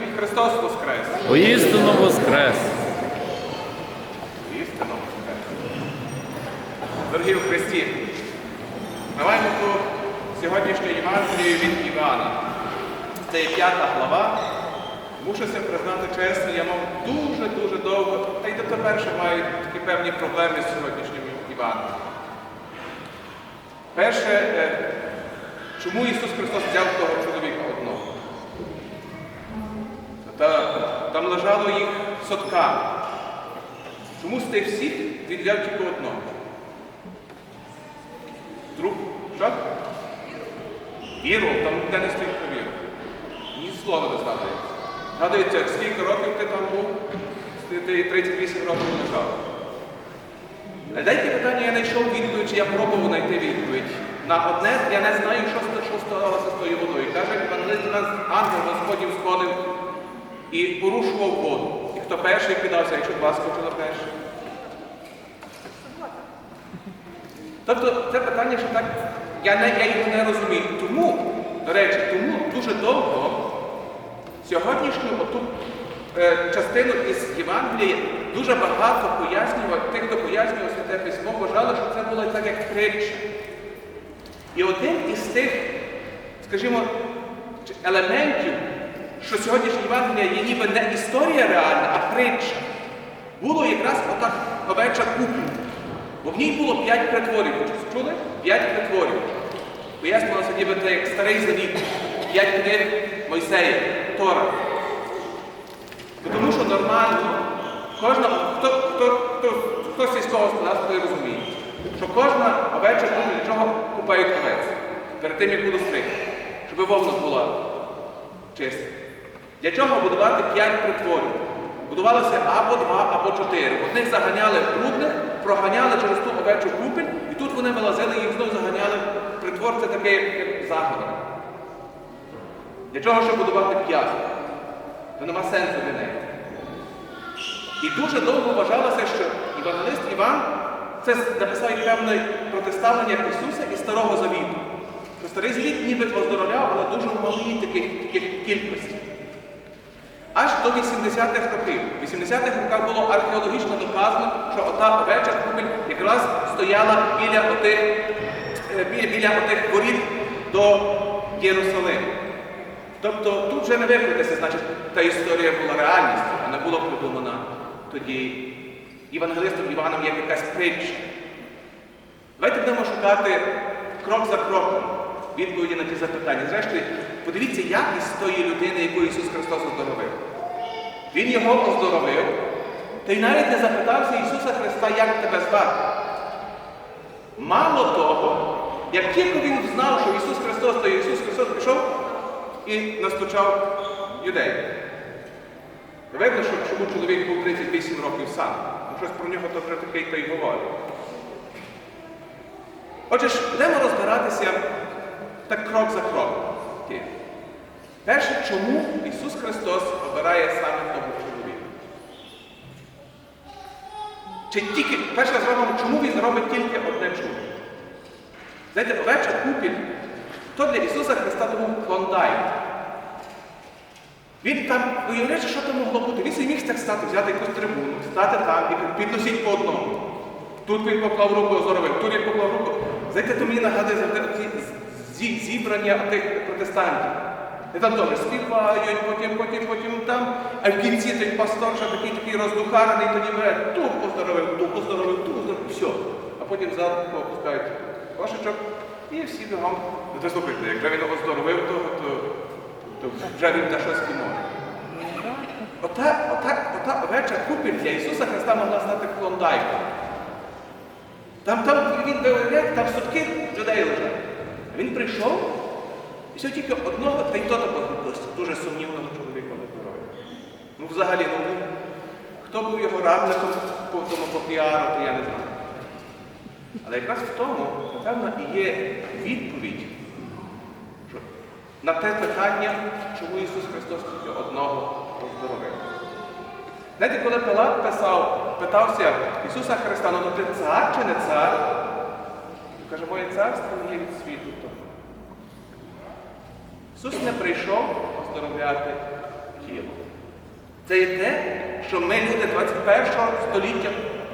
Амінь. Христос Воскрес! Воістину воскрес! Істинно Воскрес! Дорогі в Христі, ми маємо тут сьогоднішню Євангелію від Івана. Це є п'ята глава. Мушуся признати чесно, я мав дуже-дуже довго, та й дотепер ще маю такі певні проблеми з сьогоднішнім Іваном. Перше, е, чому Ісус Христос взяв того чоловіка там лежало їх сотками. Чому з тих всіх він взяв тільки одного? Друг, що? Віру, там де не стоїть про віру. Ні слова не згадується. Згадується, скільки років ти там був? Ти 38 років лежав. На деякі питання я знайшов відповідь, чи я пробував знайти відповідь. На одне я не знаю, що, сталося з тою водою. Каже, евангелист Іван, ангел Господнів сходив і порушував воду. І хто перший кидався, якщо два скочили перший. Тобто це питання, що так, я, не, я його не розумію. Тому, до речі, тому дуже довго сьогоднішню оту е, частину із Євангелія дуже багато пояснював, тих, хто пояснював Святе Письмо, вважали, що це було так, як притча. І один із тих, скажімо, елементів, що сьогоднішнє Євангелія є ніби не історія реальна, а притча, було якраз отак овеча купля. Бо в ній було п'ять притворів. Чули? П'ять притворів. Пояснювалося ніби це як старий завіт, п'ять книг Мойсея, Тора. Тому що нормально, кожна, хто, хто, хто, хто сільського господарства розуміє, що кожна овеча купа для чого купають овець перед тим, як буду стригти, щоб вовна була чиста. Для чого будувати п'ять притворів? Будувалося або два, або чотири. Одних заганяли брудних, проганяли через ту овечу купель, і тут вони вилазили їх знову заганяли. Притвор це таке як загоди. Для чого ще будувати п'ять? То нема сенсу для неї. І дуже довго вважалося, що Євангелист Іван це написав певне протиставлення Ісуса і Старого Завіту. Старий Завіт ніби оздоровляв, але дуже в малій таких, таких кількості. До 80-х років. В 80-х роках було археологічно доказано, що ота овеча купель якраз стояла біля отих, е, біля, отих воріт до Єрусалиму. Тобто тут вже не викрутися, значить, та історія була реальністю, а не була придумана тоді євангелистом Іваном як якась притча. Давайте будемо шукати крок за кроком відповіді на ті запитання. Зрештою, подивіться якість тої людини, яку Ісус Христос оздоровив. Він його оздоровив, та й навіть не запитався Ісуса Христа, як тебе звати. Мало того, як тільки він знав, що Ісус Христос, то Ісус Христос пішов і настучав юдей. Видно, що чому чоловік був 38 років сам. Ну, щось про нього то вже такий то й говорить. Отже ж, будемо розбиратися так крок за кроком. Перше, чому Ісус Христос обирає саме того чоловіка? Чи тільки, перше зробимо, чому Він робить тільки одне чудо? Знаєте, овеча купіль, то для Ісуса Христа тому клондайк. Він там, уявляєте, що там могло бути? Він міг так стати, взяти якусь трибуну, стати там і підносити по одному. Тут він поклав руку, оздоровив, тут він поклав руку. Знаєте, то мені нагадує зібрання тих протестантів. І там теж співають, потім, потім, потім там, а в кінці той пастор ще такий такий роздухарений, тоді бере, ту оздоровив, ту оздоровив, ту оздоровив, все. А потім зал опускають кошечок і всі бігом. Ну то слухайте, якщо він оздоровив того, то, то вже він та щось може. Ота, ота, ота овеча купіль для Ісуса Христа могла стати клондайком. Там, там він виявляє, там сутки людей лежать. Він прийшов, все тільки одного, та й то такого дуже сумнівного чоловіка здоров'я. Ну взагалі, ну, ну, хто був його радником по тому по піару, то я не знаю. Але якраз в тому, напевно, і є відповідь що на те питання, чому Ісус Христос тільки одного оздоровив. Знаєте, коли Пилат писав, питався Ісуса Христа, ну ти цар чи не цар? Він каже, моє царство є від світу. Ісус не прийшов оздоровляти тіло. Це є те, що ми, люди 21 століття,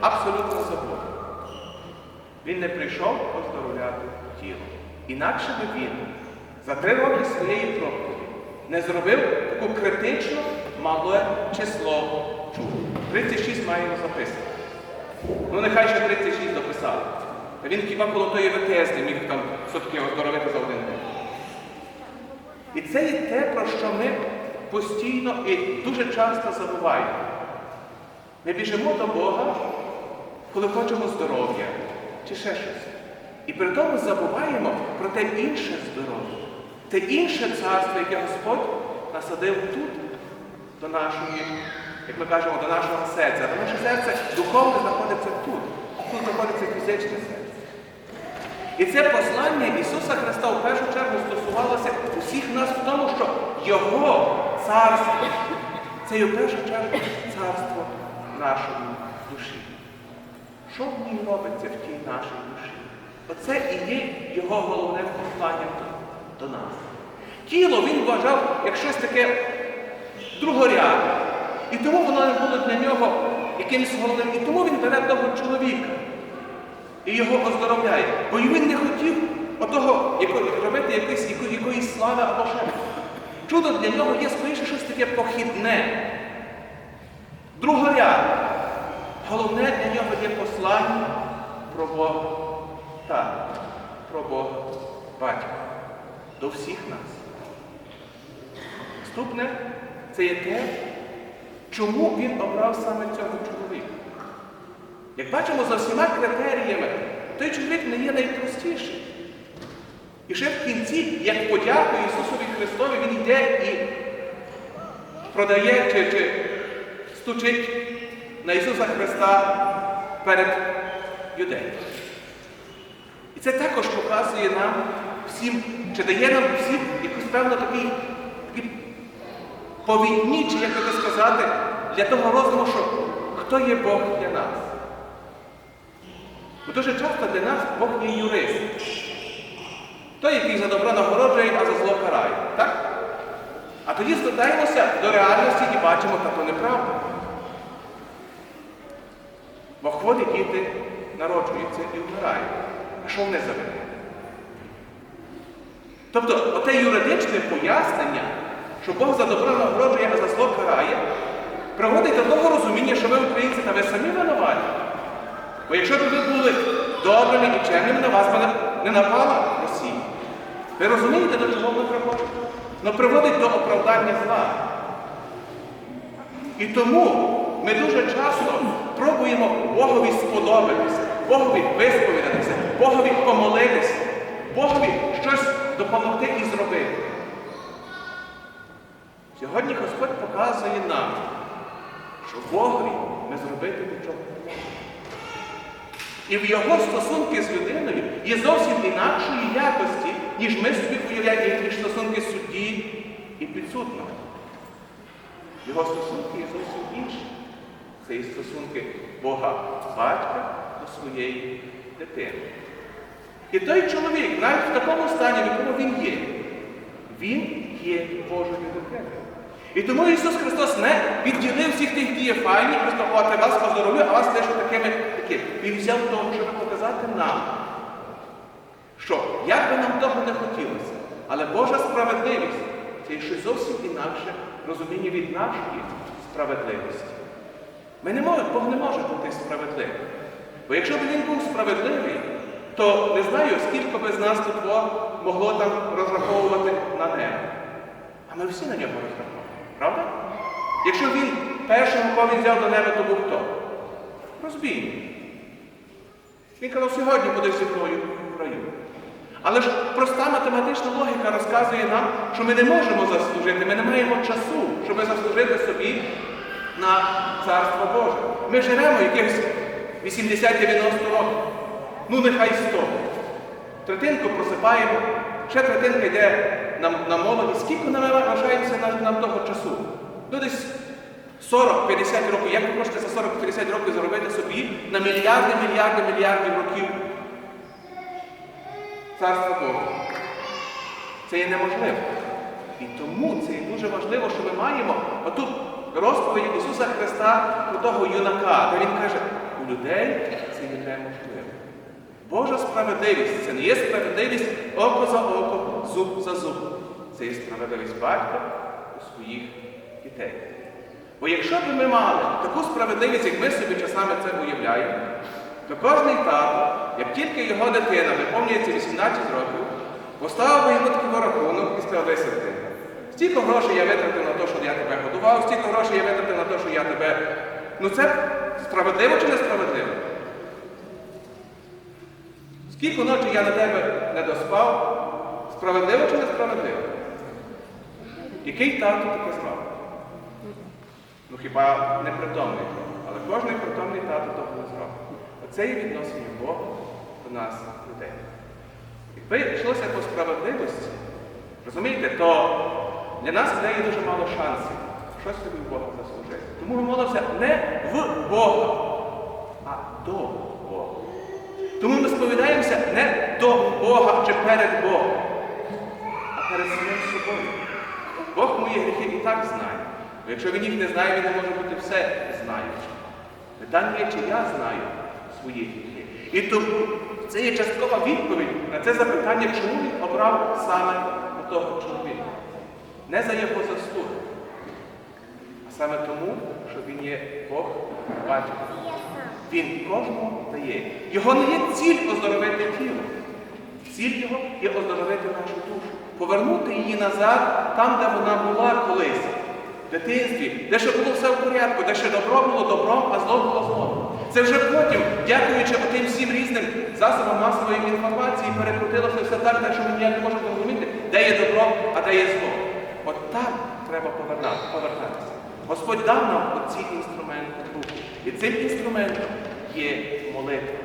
абсолютно забули. Він не прийшов оздоровляти тіло. Інакше би він за три роки своєї проповіді не зробив таку критично мале число чуд. 36 маємо записано. Ну нехай ще 36 дописали. Та він хіба коло тої ВТС не міг там все-таки оздоровити за один день. І це є те, про що ми постійно і дуже часто забуваємо. Ми біжимо до Бога, коли хочемо здоров'я чи ще щось. І при тому забуваємо про те інше здоров'я, те інше царство, яке Господь насадив тут, до нашої, як ми кажемо, до нашого серця. Наше серце духовне знаходиться тут. Тут знаходиться фізичне серце. І це послання Ісуса Христа в першу чергу стосувалося усіх нас в тому, що Його царство це є в першу чергу царство нашої душі. Що в ній робиться в тій нашій душі? Оце і є його головне послання до нас. Тіло він вважав як щось таке другорядне. І тому воно не було для нього якимось головним. І тому він бере того чоловіка і його оздоровляє. Бо він не хотів отого, яко- робити якоїсь, яко- якоїсь слави або ще. Чудо для нього є скоріше щось таке похідне, другорядне. Головне для нього є послання про Бога. Так, про Бога Батька. До всіх нас. Наступне це є те, чому він обрав саме цього чоловіка. Як бачимо, за всіма критеріями, той чоловік не є найпростіший. І ще в кінці, як подяку Ісусові Христові, Він йде і продає чи, чи стучить на Ісуса Христа перед юдеєм. І це також показує нам всім, чи дає нам всім якусь такі, такі повідні, чи як би сказати, для того розуму, що хто є Бог для нас. Бо дуже часто для нас Бог є юрист. Той, який за добро нагороджує, а за зло карає. Так? А тоді звертаємося до реальності і бачимо, що то неправда. Бо хворі діти народжуються і вмирають. А що вони завинили? Тобто, оте юридичне пояснення, що Бог за добро нагороджує, а за зло карає, приводить до того розуміння, що ви, українці, та ви самі винуваті. Бо якщо б ви були добрими і чемними, на вас би не- напала Росія. Ви розумієте, до чого воно приводить? Воно приводить до оправдання зла. І тому ми дуже часто пробуємо Богові сподобатися, Богові висповідатися, Богові помолитися, Богові щось допомогти і зробити. Сьогодні Господь показує нам, що Богові ми зробити нічого не можемо. І в його стосунки з людиною є зовсім інакшої якості, ніж ми собі уявляємо, ніж стосунки судді і підсудного. Його стосунки є зовсім інші. Це є стосунки Бога батька до своєї дитини. І той чоловік, навіть в такому стані, в якому він є, він є Божою дитиною. І тому Ісус Христос не відділив всіх тих дієфайнів, сказав, «От вас поздоровлю, а вас теж такими такими. Він взяв того, щоб показати нам, що як би нам того не хотілося, але Божа справедливість це щось зовсім інакше розуміння від нашої справедливості. Ми не можемо, Бог не може бути справедливим. Бо якщо б він був справедливий, то не знаю, скільки би з нас тут могло там розраховувати на небо. А ми всі на нього розраховуємо, правда? Якщо він першим, кого він взяв до неба, то був хто? Розбійник. Він казав, сьогодні будеш зі в раю. Але ж проста математична логіка розказує нам, що ми не можемо заслужити, ми не маємо часу, щоб заслужити собі на Царство Боже. Ми живемо якихось 80-90 років. Ну нехай 100. Третинку просипаємо, ще третинка йде на, на молодість. Скільки нам лишається нам, нам того часу? Ну десь 40-50 років. Як ви можете за 40-50 років заробити собі на мільярди, мільярди, мільярдів років царство Боже? Це є неможливо. І тому це є дуже важливо, що ми маємо оту розповідь Ісуса Христа про того юнака, де Він каже, у людей це є неможливо. Божа справедливість це не є справедливість око за око, зуб за зуб. Це є справедливість батька у своїх дітей. Бо якщо б ми мали таку справедливість, як ми собі часами це уявляємо, то кожний тато, як тільки його дитина виповнюється 18 років, поставив би йому такий рахунок і сказав, десь дитина. Стільки грошей я витратив на те, що я тебе годував, стільки грошей я витратив на те, що я тебе. Ну це справедливо чи несправедливо? Скільки ночі я на тебе не доспав, справедливо чи несправедливо? Який тато таке зробив? Ну хіба непритомний, але кожен притомний тато того не зробить. Оце є відношення Бога до нас, людей. Якби йшлося по справедливості, розумієте, то для нас людей є дуже мало шансів щось собі в Бога заслужити. Тому ми молимося не в Бога, а до Бога. Тому ми сповідаємося не до Бога чи перед Богом, перед самим собою. Бог мої гріхи і так знає. Бо якщо він їх не знає, він не може бути все знаючим. Питання є, чи я знаю свої гріхи. І тому це є часткова відповідь на це запитання, чому він обрав саме того чоловіка. Не за його заслуги, а саме тому, що він є Бог батько. Він кожному дає. Його не є ціль оздоровити тіло. Ціль його є оздоровити нашу душу, повернути її назад там, де вона була колись, в дитинстві, де ще було все в порядку, де ще добро було добром, а зло було злом. Це вже потім, дякуючи отим всім різним засобам масової інформації, перекрутилося все так, так що ми ніяк не можемо зрозуміти, де є добро, а де є зло. От там треба повертатися. Господь дав нам оці інструменти руки. І цим інструментом є молитва.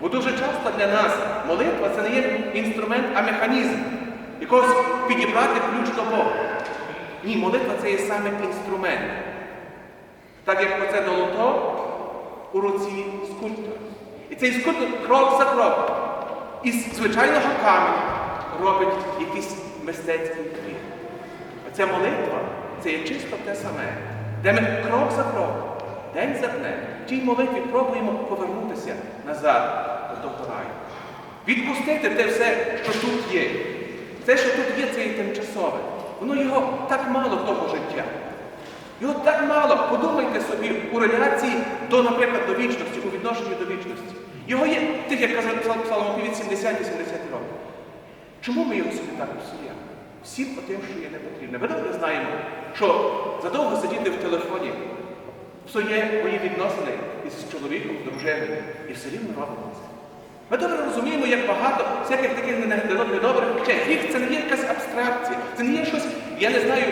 Бо дуже часто для нас молитва це не є інструмент, а механізм. Якогось підібрати ключ до Бога. Ні, молитва це є саме інструмент. Так як оце долото у руці скульптора. І цей скульптор крок за кроком із звичайного каменю робить якийсь мистецький твір. Оця молитва це є чисто те саме, де ми крок за кроком, день за днем, в тій молитві пробуємо повернутися назад до того раю. Відпустити те все, що тут є. Те, що тут є, це є тимчасове. Воно його так мало того життя. Його так мало. Подумайте собі у реляції до, наприклад, до вічності, у відношенні до вічності. Його є, тих, як казав Псалмопівець, 70-80 років. Чому ми його собі так псуємо? Всім тим, що є не потрібне. Ми добре знаємо, що задовго сидіти в телефоні псує мої відносини із чоловіком, з дружиною, і все рівно робимо це. Ми добре розуміємо, як багато всяких таких недобрих речей. Гріх це не є якась абстракція, це не є щось, я не знаю,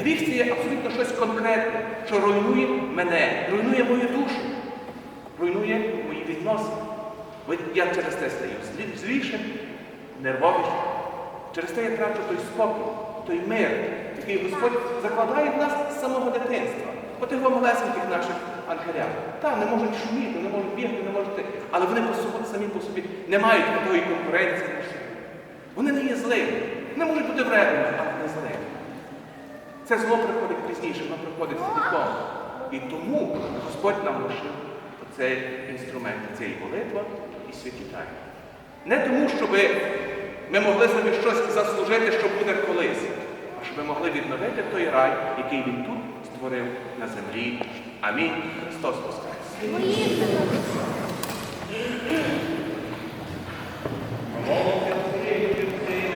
гріх це є абсолютно щось конкретне, що руйнує мене, руйнує мою душу, руйнує мої відносини. Я через те стаю злі- злішим, нервовішим. Через те я трачу той спокій, той мир, який Господь закладає в нас з самого дитинства. От його малесеньких наших ангелях. Там не можуть шуміти, не можуть бігти, не можуть. Але вони по собі, самі по собі не мають такої конкуренції. Вони не є злими. Вони можуть бути вредними, але не злими. Це зло приходить пізніше, воно приходить з віком. І тому Господь нам лишив оцей інструмент, це і молитва, і святі тайни. Не тому, щоб ми могли собі щось заслужити, що буде колись, щоб ми могли відновити той рай, який він тут створив на землі. Амінь. Христос Воскрес!